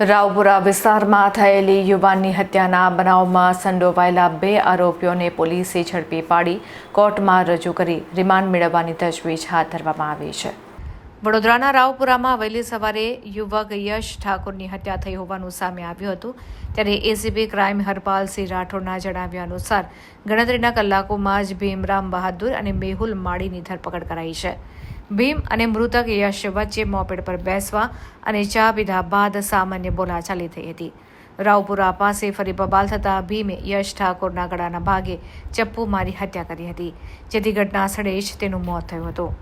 રાવપુરા વિસ્તારમાં થયેલી યુવાનની હત્યાના બનાવમાં સંડોવાયેલા બે આરોપીઓને પોલીસે ઝડપી પાડી કોર્ટમાં રજૂ કરી રિમાન્ડ મેળવવાની તજવીજ હાથ ધરવામાં આવી છે. વડોદરાના રાવપુરામાં વહેલી સવારે યુવક યશ ઠાકોરની હત્યા થઈ હોવાનું સામે આવ્યું હતું. ત્યારે એસીબી ક્રાઇમ હરપાલસિંહ રાઠોડના જણાવ્યા અનુસાર ગણતરીના કલાકોમાં જ ભીમરામ બહાદુર અને મેહુલ માળીની ધરપકડ કરાઈ છે. ભીમ અને મૃતક યશ વચ્ચે મોપેડ પર બેસવા અને ચા પીધા બાદ સામાન્ય બોલાચાલી થઈ હતી. રાવપુરા પાસે ફરી બબાલ થતાં ભીમે યશ ઠાકોરના ગળાના ભાગે ચપ્પુ મારી હત્યા કરી હતી, જેથી ઘટના સ્થળે જ તેનું મોત થયું હતું.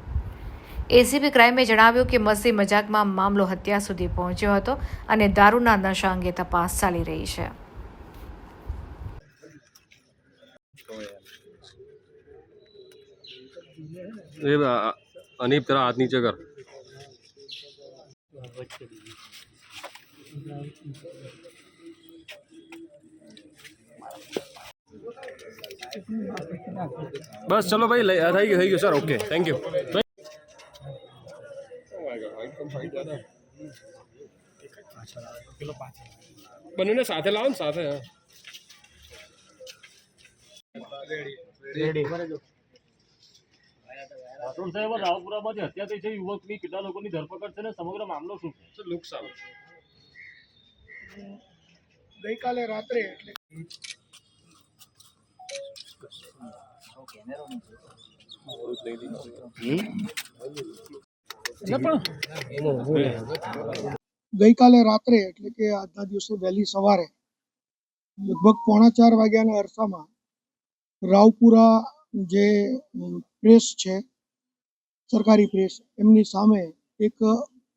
એસીબી ક્રાઇમે જણાવ્યું કે મસ્તી મજાકમાં મામલો હત્યા સુધી પહોંચ્યો હતો અને દારૂના નશા અંગે તપાસ ચાલી રહી છે. ये आ- अनीप तेरा हाथ नीचे कर બસ ચલો ભાઈ લઈ- થઈ ગયું થઈ ગયું સર ઓકે થેન્ક યુ બંનેને સાથે લાવો ને સાથે હા રાઠોડ સાહેબ રાવપુરામાંથી હત્યા થઈ છે યુવકની કેટલા લોકોની ધરપકડ છે ને સમગ્ર મામલો શું છે? નુકસાન ગઈકાલે રાત્રે એટલે ગઈકાલે રાત્રે એટલે કે આજના દિવસે વહેલી સવારે લગભગ પોણા ચાર વાગ્યાના અરસામાં રાવપુરા જે પ્રેસ છે સરકારી પ્રેસ એમની સામે એક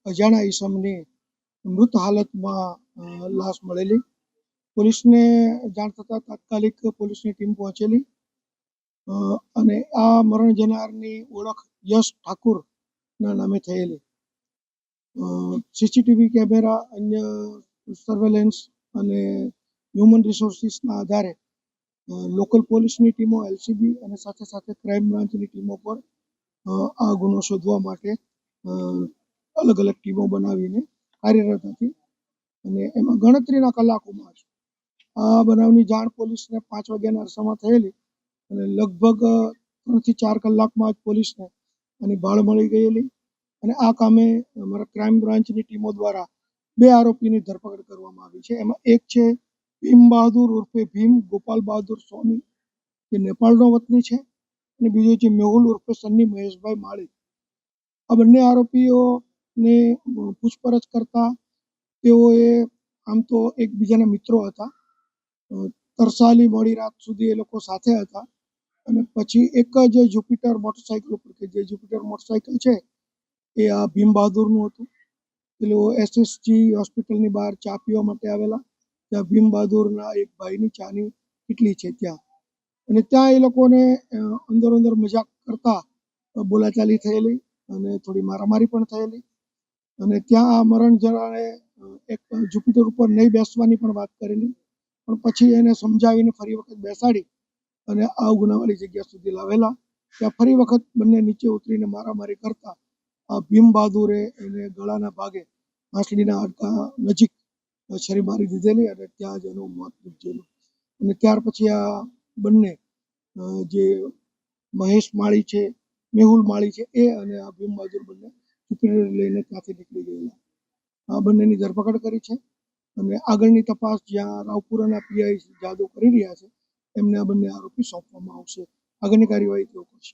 અજાણા ઈસમની મૃત હાલતમાં લાશ મળેલી. પોલીસને જાણ થતાં તાત્કાલિક પોલીસની ટીમ પહોંચેલી. અને આ મરણ જનારની ઓળખ યશ ઠાકુરના નામે થયેલી. સીસીટીવી કેમેરા, અન્ય સર્વેલન્સ અને હ્યુમન રિસોર્સિસના આધારે લોકલ પોલીસની ટીમો એલસીબી અને સાથે સાથે ક્રાઇમ બ્રાન્ચની ટીમો પર આ ગુનો શોધવા માટે અલગ અલગ ટીમો બનાવીને કાર્યરત હતી અને એમાં ગણતરીના કલાકોમાં જ. આ બનાવની જાણ પોલીસને પાંચ વાગ્યાના અરસામાં થયેલી અને લગભગ ત્રણથી ચાર કલાકમાં જ પોલીસને એની ભાળ મળી ગયેલી અને આ કામે અમારા ક્રાઇમ બ્રાન્ચની ટીમો દ્વારા બે આરોપીની ધરપકડ કરવામાં આવી છે. એમાં એક છે ભીમ બહાદુર ઉર્ફે ભીમ ગોપાલ બહાદુર સોની જે નેપાળનો વતની છે. અને બીજો છે મેહુલ ઉર્ફે સન્ની મહેશભાઈ માળી. આ બંને આરોપીઓને પૂછપરછ કરતા તેઓએ આમ તો એકબીજાના મિત્રો હતા. તરસાલી મોડી રાત સુધી એ લોકો સાથે હતા. અને પછી એક જ જુપિટર મોટરસાઇકલ ઉપર કે જે જુપિટર મોટરસાઇકલ છે, એ આ ભીમ બહાદુરનું હતું પેલો એસએસજી હોસ્પિટલની બહાર ચા પીવા માટે આવેલા. ત્યાં ભીમ બહાદુરના એક ભાઈની ચાની કેટલી છે ત્યાં. અને ત્યાં એ લોકોને અંદર અંદર મજાક કરતા બોલાચાલી થયેલી અને થોડી મારામારી પણ થયેલી. અને ત્યાં આ મરણ જણાને એક જુપિટર ઉપર નહીં બેસવાની પણ વાત કરેલી. પણ પછી એને સમજાવીને ફરી વખત બેસાડી અને આ ગુનાવાળી જગ્યા સુધી લાવેલા. ત્યાં ફરી વખત બંને નીચે ઉતરીને મારામારી કરતા. આ ભીમ બહાદુરે એને ગળાના ભાગે આંસળીના હાડકા નજીક છરી મારી દીધેલી અને ત્યાં જ એનું મોત નીપજેલું. અને ત્યાર પછી આ બંને જે મહેશ માળી છે, મેહુલ માળી છે, એ અને આ ભીમ બહાદુર બંને જુપિટર લઈને ત્યાંથી નીકળી ગયેલા. આ બંનેની ધરપકડ કરી છે અને આગળની તપાસ જ્યાં રાવપુરાના પીઆઈ જાદવ કરી રહ્યા છે, એમને આ બંને આરોપી સોંપવામાં આવશે. આગળની કાર્યવાહી તેઓ કરશે.